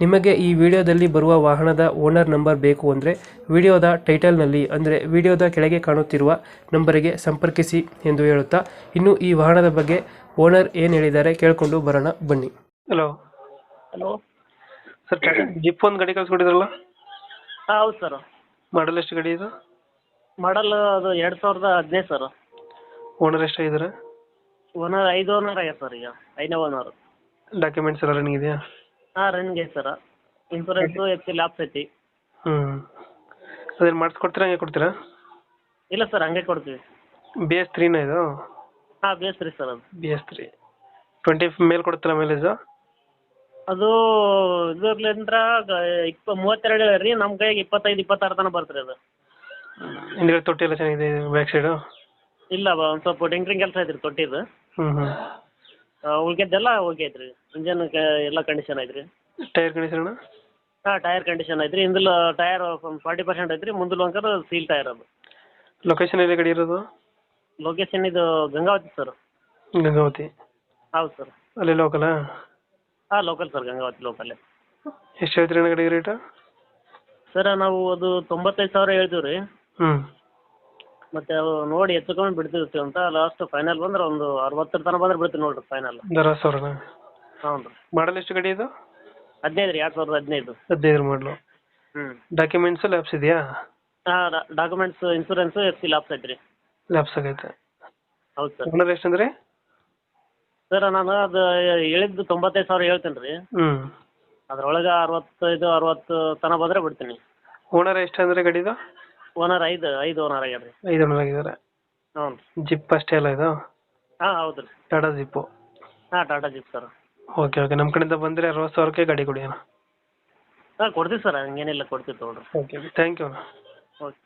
ನಿಮಗೆ ಈ ವಿಡಿಯೋದಲ್ಲಿ ಬರುವ ವಾಹನದ ಓನರ್ ನಂಬರ್ ಬೇಕು ಅಂದರೆ ವಿಡಿಯೋದ ಟೈಟಲ್ನಲ್ಲಿ ಅಂದರೆ ವಿಡಿಯೋದ ಕೆಳಗೆ ಕಾಣುತ್ತಿರುವ ನಂಬರಿಗೆ ಸಂಪರ್ಕಿಸಿ ಎಂದು ಹೇಳುತ್ತಾ ಇನ್ನು ಈ ವಾಹನದ ಬಗ್ಗೆ ಓನರ್ ಏನು ಹೇಳಿದ್ದಾರೆ ಕೇಳಿಕೊಂಡು ಬರೋಣ ಬನ್ನಿ. ಹಲೋ. ಹಲೋ. ಸರ್ ಜಿಪ್ ಒಂದು ಗಾಡಿ ಕಳಿಸ್ಕೊಟ್ಟಿದ್ರಲ್ಲ? ಹಾಂ ಹೌದು ಸರ್. ಮಾಡಲ್ ಎಷ್ಟು ಗಾಡಿ ಇದು? ಮಾಡಲ್ ಅದು ಎರಡು ಸಾವಿರದ ಹದಿನೈದು ಸರ್. ಓನರ್ ಎಷ್ಟಾಗಿದ್ದಾರೆ ಓನರ್ ಐದು ಓನರ್ ಆಗ್ಯದ ಸರ್ ಈಗ. ಐದನೇ ಓನರ್ ಡಾಕ್ಯುಮೆಂಟ್ಸ್ ಎಲ್ಲ ರನ್ನಿಂಗ್ ಇದೆಯಾ? ಹಾಂ ರನ್ಗೆ sir insurance F C lapse ಐತಿ ಹ್ಞೂ ಅದೇನು ಮಾಡಿಸ್ಕೊಡ್ತೀರಾ ಹಂಗೆ ಕೊಡ್ತೀರಾ? ಇಲ್ಲ ಸರ್ ಹಂಗೆ ಕೊಡ್ತೀವಿ. ಬಿ ಎಸ್ ತ್ರೀನ ಇದು? ಹಾಂ ಬೇಸ್ ರೀ ಸರ್ ಅದು. ಬಿ ಎಸ್ ತ್ರೀ ಟ್ವೆಂಟಿ ಮೇಲೆ ಕೊಡ್ತೀರಾ ಮೈಲೇಜು ಅದು ಇದ್ರಲಿಂದ್ರ ಇಪ್ಪ ಮೂವತ್ತೆರಡು ರೀ ನಮ್ಮ ಕೈಗೆ ಇಪ್ಪತ್ತೈದು ಇಪ್ಪತ್ತಾರು ತನಕ ಬರ್ತದೆ ಅದು. ಹಿಂದ್ಗಡೆ ತೊಟ್ಟಿ ಎಲ್ಲ ಚೆನ್ನಾಗಿದೆ ಬ್ಯಾಕ್ ಸೈಡ್ ಇಲ್ಲ ಒಂದ್ ಸ್ವಲ್ಪ ಟಿಂಕ್ರಿಂಗ್ ಕೆಲಸ ಐತ್ರಿ ತೊಟ್ಟಿದು. ಹ್ಮ್ ಹ್ಞೂ ಉಳ್ಕೆದ್ದೆಲ್ಲ ಓಕೆ ಐತ್ರಿ ಇಂಜನ್ ಎಲ್ಲ ಕಂಡೀಷನ್ ಐತ್ರಿ ಟೈರ್ ಕಂಡೀಷನ್ ಹಾಂ ಟೈರ್ ಕಂಡೀಷನ್ ಐತ್ರಿ ಹಿಂದಲ ಟೈರ್ ಫಾರ್ಟಿ ಪರ್ಸೆಂಟ್ ಐತ್ರಿ ಮುಂದಲು ಅಂಕರ್ ಸೀಲ್ ಟೈರ್ ಅದು. ಲೊಕೇಶನ್ ಎಲ್ಲಿ ಕಡೆ ಇರೋದು? ಲೊಕೇಶನ್ ಇದು ಗಂಗಾವತಿ ಸರ್ ಗಂಗಾವತಿ. ಹೌದು ಸರ್ ಅಲ್ಲಿ ಲೋಕಲಾ ಹಾಂ ಲೋಕಲ್ ಸರ್ ಗಂಗಾವತಿ ಲೋಕಲ್ಲೇ ಎಷ್ಟು ಹೇಳ್ತೀರಿ ಅಣ್ಣ ಗಾಡಿಗೆ ರೇಟು ಸರ್ ನಾವು ಅದು ತೊಂಬತ್ತೈದು ಸಾವಿರ ಹೇಳ್ತೀವಿ ರೀ ಹ್ಞೂ ಮತ್ತು ಅವು ನೋಡಿ ಹೆಚ್ಚು ಕಮ್ಮಿ ಬಿಡ್ತೀವಿ ಅಂತ ಲಾಸ್ಟ್ ಫೈನಲ್ ಬಂದ್ರೆ ಒಂದು ಅರವತ್ತರ ತನಕ ಬಂದ್ರೆ ಬಿಡ್ತೀವಿ ನೋಡಿರಿ ಫೈನಲ್ ಒಂದು ಅರವತ್ತು ಸಾವಿರನ? ಹ್ಞೂ ರೀ ಮಾಡಲ್ ಎಷ್ಟು ಗಾಡಿ ಇದು? ಹದಿನೈದು ರೀ ಎರಡು ಸಾವಿರದ ಹದಿನೈದು. ಹದಿನೈದು ಮಾಡಲು. ಹ್ಞೂ ಡಾಕ್ಯುಮೆಂಟ್ಸ್ ಲ್ಯಾಬ್ಸ್ ಇದೆಯಾ? ಹಾಂ documents insurance F C lapse ಐತ್ರಿ. ಲ್ಯಾಬ್ಸ್ ಆಗೈತೆ. ಹೌದು ಸರ್. ಓನರ್ ಎಷ್ಟಂದ್ರೆ ಸರ್ ನಾನು ಅದು ಹೇಳಿದ್ದು ತೊಂಬತ್ತೈದು ಸಾವಿರ ಹೇಳ್ತೇನೆ ರೀ ಹ್ಞೂ ಅದ್ರೊಳಗೆ ಅರವತ್ತೈದು ಅರವತ್ತು ತನಕ ಬಂದ್ರೆ ಬಿಡ್ತೀನಿ. ಓನರ್ ಎಷ್ಟು ಅಂದರೆ ಗಾಡಿದು? ಓನರ್ ಐದು ಐದು ಓನರ್ ಆಗ್ಯಾರ ರೀ ಐದು ಓನರ್ ಆಗಿದ್ದಾರೆ ಹ್ಞೂ ರೀ ಜಿಪ್ ಅಷ್ಟೇ ಅಲ್ಲ ಇದು? ಹಾಂ ಹೌದು ರೀ ಟಾಟಾ ಜಿಪ್ಪು ಹಾಂ Tata zip sir okay okay ನಮ್ಮ ಕಡೆಯಿಂದ ಬಂದರೆ ಅರವತ್ತು ಸಾವಿರಕ್ಕೆ ಗಾಡಿ ಕೊಡಿ ಅಣ್ಣ. ಹಾಂ ಕೊಡ್ತೀವಿ ಸರ್ ಹಂಗೇನಿಲ್ಲ ಕೊಡ್ತೀವಿ ತೊಗೊಳ್ರಿ. ಓಕೆ ಥ್ಯಾಂಕ್ ಯು ಅಣ್ಣ. ಓಕೆ